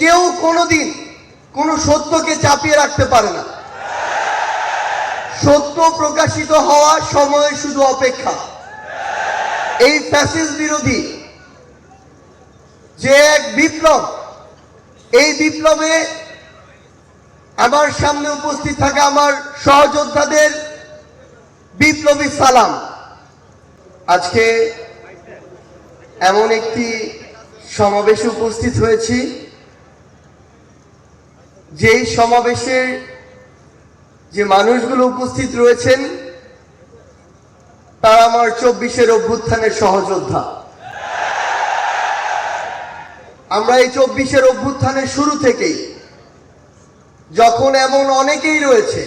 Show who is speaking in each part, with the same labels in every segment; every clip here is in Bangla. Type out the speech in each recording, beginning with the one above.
Speaker 1: কেউ কোনোদিন কোনো সত্যকে চাপিয়ে রাখতে পারে না। সত্য প্রকাশিত হওয়া সময় শুধু অপেক্ষা। এই ফ্যাসিস বিরোধী যে এক বিপ্লব, এই বিপ্লবে আমার সামনে উপস্থিত থাকা আমার সহযোদ্ধাদের বিপ্লবী সালাম। আজকে এমন একটি সমাবেশে উপস্থিত হয়েছি। যেই সমাবেশের যে মানুষগুলো উপস্থিত রয়েছেন, তারা আমার চব্বিশের অভ্যুত্থানের সহযোদ্ধা। আমরা এই চব্বিশের অভ্যুত্থানের শুরু থেকেই যখন এমন অনেকেই রয়েছে,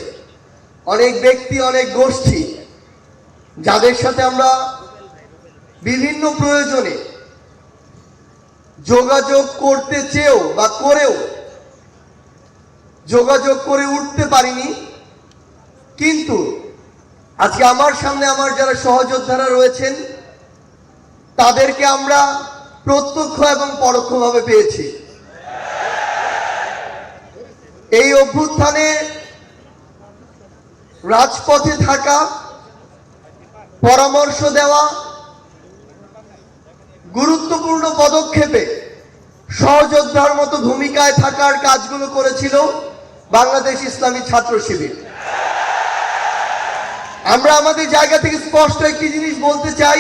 Speaker 1: অনেক ব্যক্তি, অনেক গোষ্ঠী, যাদের সাথে আমরা বিভিন্ন প্রয়োজনে যোগাযোগ করতে চেয়েও বা করেও যোগাযোগ করে উঠতে পারিনি। কিন্তু আজকে আমার সামনে আমার যারা সহযোদ্ধারা রয়েছেন, তাদেরকে আমরা প্রত্যক্ষ এবং পরোক্ষভাবে পেয়েছি। এই অভ্যুত্থানে রাজপথে থাকা, পরামর্শ দেওয়া, গুরুত্বপূর্ণ পদক্ষেপে সহযোদ্ধার মতো ভূমিকায় থাকার কাজগুলো করেছিল বাংলাদেশ ইসলামী ছাত্র শিবির। আমরা আমাদের জায়গা থেকে স্পষ্ট একটি জিনিস বলতে চাই